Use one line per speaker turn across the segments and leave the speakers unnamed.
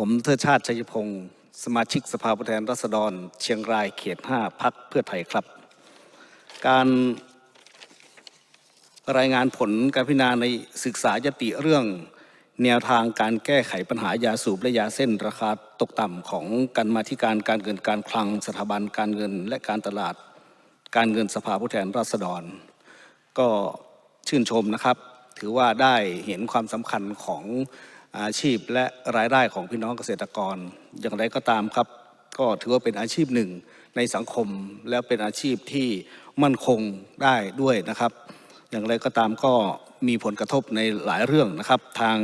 ผมเทิดชาติชัยพงศ์สมาชิกสภาผู้แทนราษฎร เชียงรายเขต 5พักเพื่อไทยครับ การรายงานผลการพิจารณาในศึกษายติเรื่อง แนวทางการแก้ไขปัญหายาสูบและยาเส้นราคาตกต่ำของการมาธิการการเงินการคลังสถาบันการเงินและการตลาด การเงินสภาผู้แทนราษฎร ก็ชื่นชมนะครับ ถือว่าได้เห็นความสำคัญของ อาชีพและรายได้ของพี่น้องเกษตรกร อย่างไรก็ตามครับ ก็ถือว่าเป็นอาชีพหนึ่งในสังคมแล้วเป็นอาชีพที่มั่นคงได้ด้วยนะครับ อย่างไรก็ตามก็มีผลกระทบในหลายเรื่องนะครับ ทาง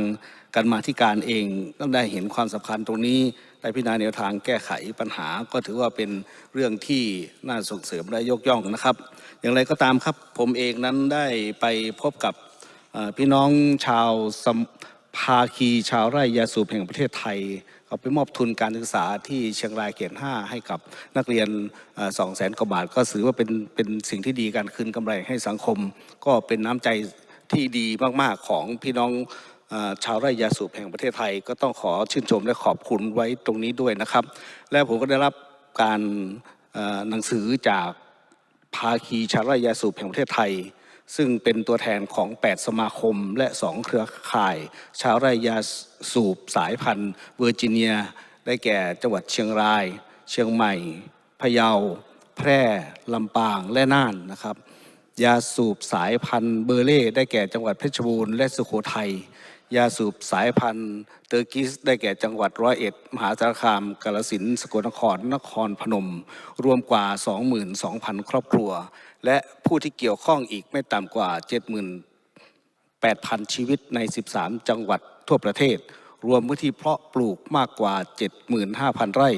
การมาธิการเองก็ได้เห็นความสำคัญตรงนี้ได้พิจารณาแนวทางแก้ไขปัญหา ก็ถือว่าเป็นเรื่องที่น่าส่งเสริมและยกย่องนะครับ อย่างไรก็ตามครับผมเองนั้นได้ไปพบกับพี่น้องชาว ภาคีชาวไร่ยาสูบแห่งประเทศไทยเขาไปมอบทุนการศึกษาที่เชียงรายเขต5ให้กับนักเรียนสองแสนกว่าบาท ก็ถือว่าเป็นเป็นสิ่งที่ดีการคืนกำไรให้สังคม ก็เป็นน้ำใจที่ดีมาก ๆ ของพี่น้องชาวไร่ยาสูบแห่งประเทศไทย ก็ต้องขอชื่นชมและขอบคุณไว้ตรงนี้ด้วยนะครับ และผมก็ได้รับการหนังสือจากภาคีชาวไร่ยาสูบแห่งประเทศไทย ซึ่งเป็นตัวแทนของ 8 สมาคมและ 2 เครือข่าย ชาวไร่ยาสูบสายพันธุ์เวอร์จิเนีย ได้แก่จังหวัดเชียงราย เชียงใหม่ พะเยา แพร่ ลำปาง และน่านนะครับ ยาสูบสายพันธุ์เบอร์เล่ได้แก่จังหวัดเพชรบูรณ์และสุโขทัย ยาสูบสายพันธุ์เตอร์กิสได้แก่จังหวัดร้อยเอ็ด มหาสารคาม กาฬสินสกลนคร นครพนม รวมกว่า 22,000 ครอบครัว และผู้ที่เกี่ยวข้องอีกไม่ต่ำกว่า 78,000 ชีวิตใน 13 จังหวัดทั่วประเทศ รวมพื้นที่เพาะปลูกมากกว่า 75,000 ไร่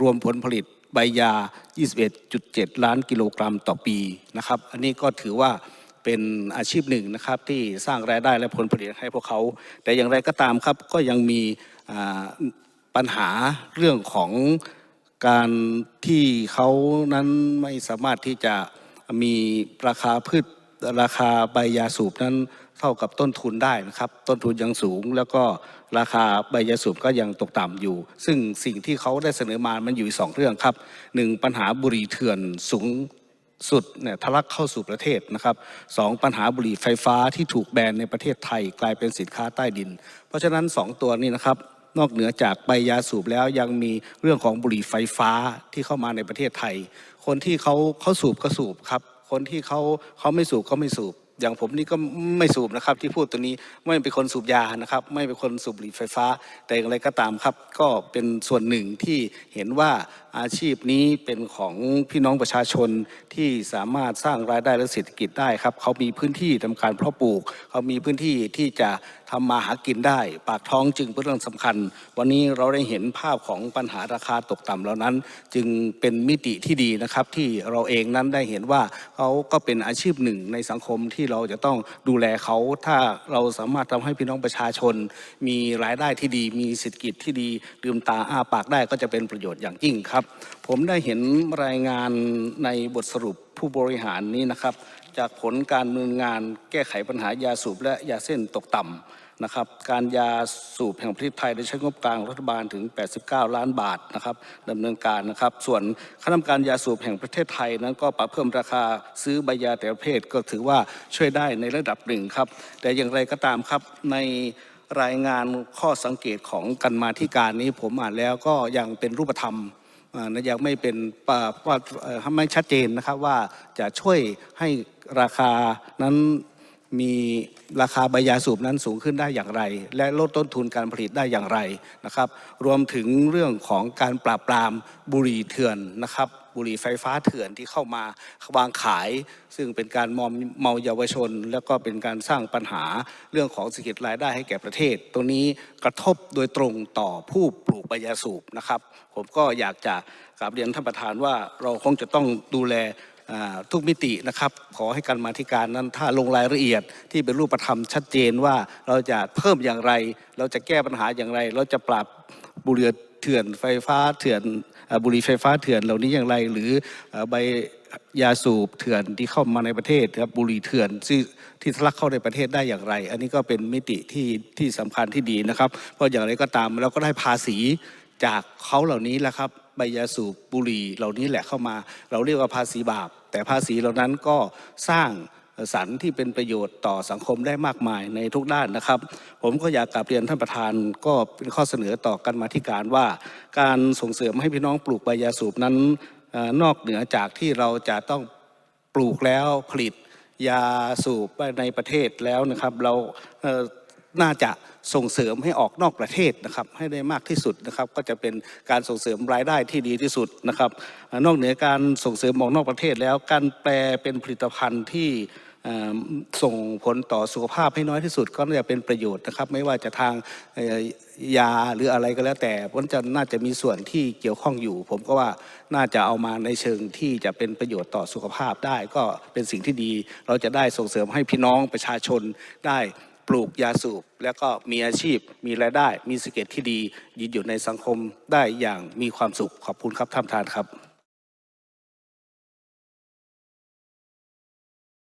รวมผลผลิตใบยา 21.7 ล้านกิโลกรัมต่อปีนะครับ อันนี้ก็ถือว่า เป็นอาชีพหนึ่งนะครับที่สร้างรายได้และผลผลิตให้พวกเขา แต่อย่างไรก็ตามครับก็ยังมีปัญหาเรื่องของการที่เขานั้นไม่สามารถที่จะมีราคาพืชราคาใบยาสูบนั้นเท่ากับต้นทุนได้นะครับ ต้นทุนยังสูง แล้วก็ราคาใบยาสูบก็ยังตกต่ำอยู่ ซึ่งสิ่งที่เขาได้เสนอมามันอยู่สองเรื่องครับหนึ่งปัญหาบุหรี่เถื่อนสูง สุดเนี่ยทะลักเข้าสู่ประเทศนะครับสองปัญหาบุหรี่ไฟฟ้าที่ถูกแบนในประเทศไทยกลายเป็นสินค้าใต้ดิน เพราะฉะนั้นสองตัวนี้นะครับนอกเหนือจากใบยาสูบแล้วยังมีเรื่องของบุหรี่ไฟฟ้าที่เข้ามาในประเทศไทย คนที่เขาเขาสูบก็สูบครับ คนที่เขาเขาไม่สูบก็ไม่สูบ อย่างผมนี่ก็ไม่สูบนะครับ ที่พูดตัวนี้ไม่เป็นคนสูบยานะครับ ไม่เป็นคนสูบบุหรี่ไฟฟ้า แต่อย่างไรก็ตามครับ ก็เป็นส่วนหนึ่งที่เห็นว่าอาชีพนี้เป็นของพี่น้องประชาชนที่สามารถสร้างรายได้และเศรษฐกิจได้ครับเขามีพื้นที่ทำการเพาะปลูก เขามีพื้นที่ที่จะ ทำมาหากินได้ ปากท้องจึงเป็นเรื่องสำคัญ วันนี้เราได้เห็นภาพของปัญหาราคาตกต่ำเหล่านั้น จึงเป็นมิติที่ดีนะครับ ที่เราเองนั้นได้เห็นว่าเขาก็เป็นอาชีพหนึ่งในสังคมที่เราจะต้องดูแลเขา ถ้าเราสามารถทำให้พี่น้องประชาชน มีรายได้ที่ดี มีเศรษฐกิจที่ดีลืมตาอ้าปากได้ก็จะเป็นประโยชน์อย่างยิ่งครับ ผมได้เห็นรายงานในบทสรุปผู้บริหารนี้นะครับจากผลการดำเนินงานแก้ไขปัญหายาสูบและยาเส้นตกต่ำ นะครับการยาสูบแห่งประเทศไทยได้ใช้งบกลางรัฐบาลถึง 89 ล้านบาทนะครับดำเนินการนะครับ ส่วนคณะกรรมการยาสูบแห่งประเทศไทยนั้นก็ปรับเพิ่มราคาซื้อใบยาแต่ละประเภทก็ถือว่าช่วยได้ในระดับหนึ่งครับ แต่อย่างไรก็ตามครับในรายงานข้อสังเกตของกันมาธิการนี้ผมอ่านแล้วก็ยังเป็นรูปธรรมนะยังไม่เป็นปว่าไม่ชัดเจนนะครับว่าจะช่วยให้ราคานั้น มีราคาใบยาสูบนั้นสูงขึ้นได้อย่างไร และลดต้นทุนการผลิตได้อย่างไรนะครับ รวมถึงเรื่องของการปราบปรามบุหรี่เถื่อนนะครับ บุหรี่ไฟฟ้าเถื่อนที่เข้ามาวางขาย ซึ่งเป็นการมอมเมาเยาวชน แล้วก็เป็นการสร้างปัญหาเรื่องของเศรษฐกิจรายได้ให้แก่ประเทศ ตรงนี้กระทบโดยตรงต่อผู้ปลูกใบยาสูบนะครับ ผมก็อยากจะกราบเรียนท่านประธานว่าเราคงจะต้องดูแลทุกมิตินะครับ ขอให้การมาธิการนั้นถ้าลงรายละเอียดที่เป็นรูปธรรมชัดเจนว่าเราจะเพิ่มอย่างไร เราจะแก้ปัญหาอย่างไร เราจะปราบบุหรี่เถื่อนไฟฟ้าเถื่อนบุหรี่ไฟฟ้าเถื่อนเหล่านี้อย่างไร หรือเอ่อใบยาสูบเถื่อนที่เข้ามาในประเทศครับบุหรี่เถื่อนที่ที่ทะลักเข้าในประเทศได้อย่างไร อันนี้ก็เป็นมิติที่ที่สำคัญที่ดีนะครับ เพราะอย่างไรก็ตามเราก็ได้ภาษีจากเขาเหล่านี้แหละครับ ใบยาสูบบุหรี่เหล่านี้แหละเข้ามา เราเรียกว่าภาษีบาป แต่ภาษีเหล่านั้นก็สร้างสรรที่เป็นประโยชน์ต่อสังคมได้มากมายในทุกด้านนะครับ ผมก็อยากกลับเรียนท่านประธานก็เป็นข้อเสนอต่อกันมาธิการว่า การส่งเสริมให้พี่น้องปลูกใบยาสูบนั้นนอกเหนือจากที่เราจะต้องปลูกแล้วผลิตยาสูบในประเทศแล้วนะครับ เรา น่าจะส่งเสริมให้ออกนอกประเทศนะครับให้ได้มากที่สุดนะครับ ก็จะเป็นการส่งเสริมรายได้ที่ดีที่สุดนะครับ นอกเหนือการส่งเสริมออกนอกประเทศแล้วการแปลเป็นผลิตภัณฑ์ที่ส่งผลต่อสุขภาพให้น้อยที่สุดก็น่าจะเป็นประโยชน์นะครับ ไม่ว่าจะทางยาหรืออะไรก็แล้วแต่มันจะน่าจะมีส่วนที่เกี่ยวข้องอยู่ ผมก็ว่าน่าจะเอามาในเชิงที่จะเป็นประโยชน์ต่อสุขภาพได้ก็เป็นสิ่งที่ดี เราจะได้ส่งเสริมให้พี่น้องประชาชนได้ ปลูกยาสูบ แล้วก็มีอาชีพมีรายได้ มีสเกตที่ดียืนอยู่ในสังคมได้อย่างมีความสุขขอบคุณครับท่านประธานครับ